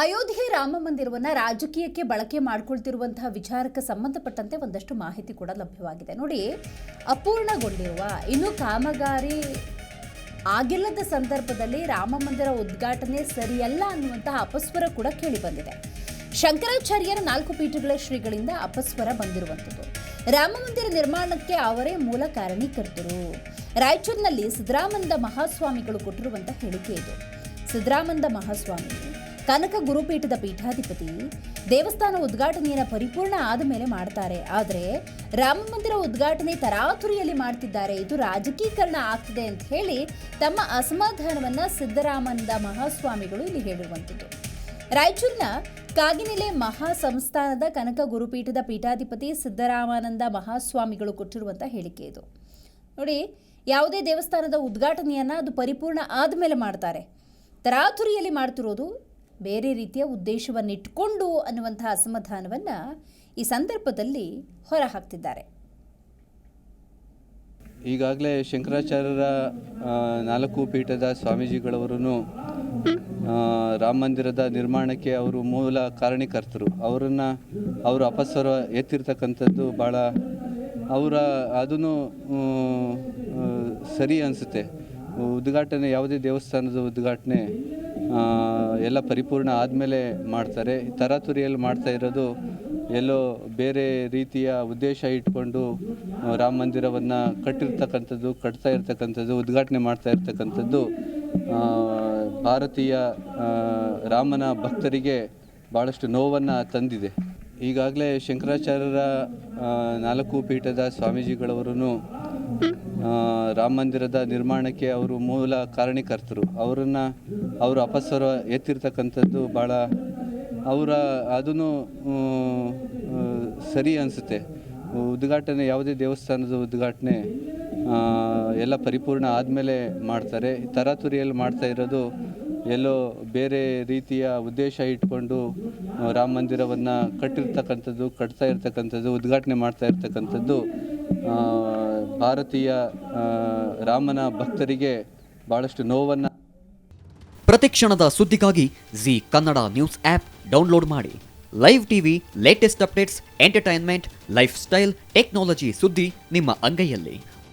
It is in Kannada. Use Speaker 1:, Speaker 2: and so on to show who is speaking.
Speaker 1: ಅಯೋಧ್ಯೆ ರಾಮ ಮಂದಿರವನ್ನ ರಾಜಕೀಯಕ್ಕೆ ಬಳಕೆ ಮಾಡಿಕೊಳ್ತಿರುವಂತಹ ವಿಚಾರಕ್ಕೆ ಸಂಬಂಧಪಟ್ಟಂತೆ ಒಂದಷ್ಟು ಮಾಹಿತಿ ಕೂಡ ಲಭ್ಯವಾಗಿದೆ. ನೋಡಿ, ಅಪೂರ್ಣಗೊಂಡಿರುವ ಇನ್ನು ಕಾಮಗಾರಿ ಆಗಿಲ್ಲದ ಸಂದರ್ಭದಲ್ಲಿ ರಾಮ ಮಂದಿರ ಉದ್ಘಾಟನೆ ಸರಿಯಲ್ಲ ಅನ್ನುವಂತಹ ಅಪಸ್ವರ ಕೂಡ ಕೇಳಿ ಬಂದಿದೆ ಶಂಕರಾಚಾರ್ಯರ ನಾಲ್ಕು ಪೀಠಗಳ ಶ್ರೀಗಳಿಂದ ಅಪಸ್ವರ ಬಂದಿರುವಂಥದ್ದು. ರಾಮ ಮಂದಿರ ನಿರ್ಮಾಣಕ್ಕೆ ಅವರೇ ಮೂಲ ಕಾರಣೀಕರ್ತರು. ರಾಯಚೂರಿನಲ್ಲಿ ಸಿದ್ದರಾಮಂದ ಮಹಾಸ್ವಾಮಿಗಳು ಕೊಟ್ಟಿರುವಂತಹ ಹೇಳಿಕೆ ಇದು. ಸಿದ್ದರಾಮಂದ ಮಹಾಸ್ವಾಮಿ. ಕನಕ ಗುರುಪೀಠದ ಪೀಠಾಧಿಪತಿ ದೇವಸ್ಥಾನ ಉದ್ಘಾಟನೆಯನ್ನು ಪರಿಪೂರ್ಣ ಆದ ಮೇಲೆ ಮಾಡ್ತಾರೆ. ಆದರೆ ರಾಮ ಮಂದಿರ ಉದ್ಘಾಟನೆ ತರಾತುರಿಯಲ್ಲಿ ಮಾಡ್ತಿದ್ದಾರೆ. ಇದು ರಾಜಕೀಕರಣ ಆಗ್ತಿದೆ ಅಂತ ಹೇಳಿ ತಮ್ಮ ಅಸಮಾಧಾನವನ್ನು ಸಿದ್ದರಾಮಂದ ಮಹಾಸ್ವಾಮಿಗಳು ಇಲ್ಲಿ ಹೇಳಿರುವಂಥದ್ದು ರಾಯಚೂರಿನ ಕಾಗಿನೆಲೆ ಮಹಾ ಸಂಸ್ಥಾನದ ಕನಕ ಗುರುಪೀಠದ ಪೀಠಾಧಿಪತಿ ಸಿದ್ದರಾಮಾನಂದ ಮಹಾಸ್ವಾಮಿಗಳು ಕೊಟ್ಟಿರುವಂಥ ಹೇಳಿಕೆ ಇದು. ನೋಡಿ, ಯಾವುದೇ ದೇವಸ್ಥಾನದ ಉದ್ಘಾಟನೆಯನ್ನು ಅದು ಪರಿಪೂರ್ಣ ಆದಮೇಲೆ ಮಾಡ್ತಾರೆ. ತರಾತುರಿಯಲ್ಲಿ ಮಾಡ್ತಿರೋದು ಬೇರೆ ರೀತಿಯ ಉದ್ದೇಶವನ್ನಿಟ್ಕೊಂಡು ಅನ್ನುವಂತಹ ಅಸಮಾಧಾನವನ್ನು ಈ ಸಂದರ್ಭದಲ್ಲಿ ಹೊರಹಾಕ್ತಿದ್ದಾರೆ.
Speaker 2: ಈಗಾಗಲೇ ಶಂಕರಾಚಾರ್ಯರ ನಾಲ್ಕು ಪೀಠದ ಸ್ವಾಮೀಜಿಗಳವರೂ ರಾಮ ಮಂದಿರದ ನಿರ್ಮಾಣಕ್ಕೆ ಅವರು ಮೂಲ ಕಾರಣೀಕರ್ತರು. ಅವರನ್ನು, ಅವರು ಅಪಸ್ವರ ಎತ್ತಿರ್ತಕ್ಕಂಥದ್ದು ಭಾಳ ಅವರ ಅದನ್ನು ಸರಿ ಅನಿಸುತ್ತೆ. ಉದ್ಘಾಟನೆ, ಯಾವುದೇ ದೇವಸ್ಥಾನದ ಉದ್ಘಾಟನೆ ಎಲ್ಲ ಪರಿಪೂರ್ಣ ಆದಮೇಲೆ ಮಾಡ್ತಾರೆ. ತರಾತುರಿಯಲ್ಲಿ ಮಾಡ್ತಾ ಇರೋದು ಎಲ್ಲೋ ಬೇರೆ ರೀತಿಯ ಉದ್ದೇಶ ಇಟ್ಕೊಂಡು ರಾಮ ಮಂದಿರವನ್ನು ಕಟ್ಟಿರ್ತಕ್ಕಂಥದ್ದು, ಕಟ್ತಾ ಇರ್ತಕ್ಕಂಥದ್ದು, ಉದ್ಘಾಟನೆ ಮಾಡ್ತಾ ಇರ್ತಕ್ಕಂಥದ್ದು ಭಾರತೀಯ ರಾಮನ ಭಕ್ತರಿಗೆ ಭಾಳಷ್ಟು ನೋವನ್ನು ತಂದಿದೆ. ಈಗಾಗಲೇ ಶಂಕರಾಚಾರ್ಯರ ನಾಲ್ಕು ಪೀಠದ ಸ್ವಾಮೀಜಿಗಳವರು ರಾಮ ಮಂದಿರದ ನಿರ್ಮಾಣಕ್ಕೆ ಅವರು ಮೂಲ ಕಾರಣೀಕರ್ತರು. ಅವರನ್ನು ಅವರು ಅಪಸ್ವರ ಎತ್ತಿರ್ತಕ್ಕಂಥದ್ದು ಭಾಳ ಅವರ ಅದನ್ನು ಸರಿ ಅನಿಸುತ್ತೆ. ಉದ್ಘಾಟನೆ ಯಾವುದೇ ದೇವಸ್ಥಾನದ ಉದ್ಘಾಟನೆ ಎಲ್ಲ ಪರಿಪೂರ್ಣ ಆದಮೇಲೆ ಮಾಡ್ತಾರೆ. ತರಾತುರಿಯಲ್ಲಿ ಮಾಡ್ತಾ ಇರೋದು ಎಲ್ಲೋ ಬೇರೆ ರೀತಿಯ ಉದ್ದೇಶ ಇಟ್ಕೊಂಡು ರಾಮ ಮಂದಿರವನ್ನು ಕಟ್ಟಿರ್ತಕ್ಕಂಥದ್ದು, ಕಟ್ತಾ ಇರ್ತಕ್ಕಂಥದ್ದು, ಉದ್ಘಾಟನೆ ಮಾಡ್ತಾ ಇರ್ತಕ್ಕಂಥದ್ದು ಭಾರತೀಯ ರಾಮನ ಭಕ್ತರಿಗೆ ಭಾಳಷ್ಟು ನೋವನ್ನು.
Speaker 3: ಪ್ರತಿಕ್ಷಣದ ಸುದ್ದಿಗಾಗಿ Zee Kannada news app download ಮಾಡಿ. Live TV, latest updates, entertainment, lifestyle, technology ಸುದ್ದಿ ನಿಮ್ಮ ಅಂಗೈಯಲ್ಲಿ.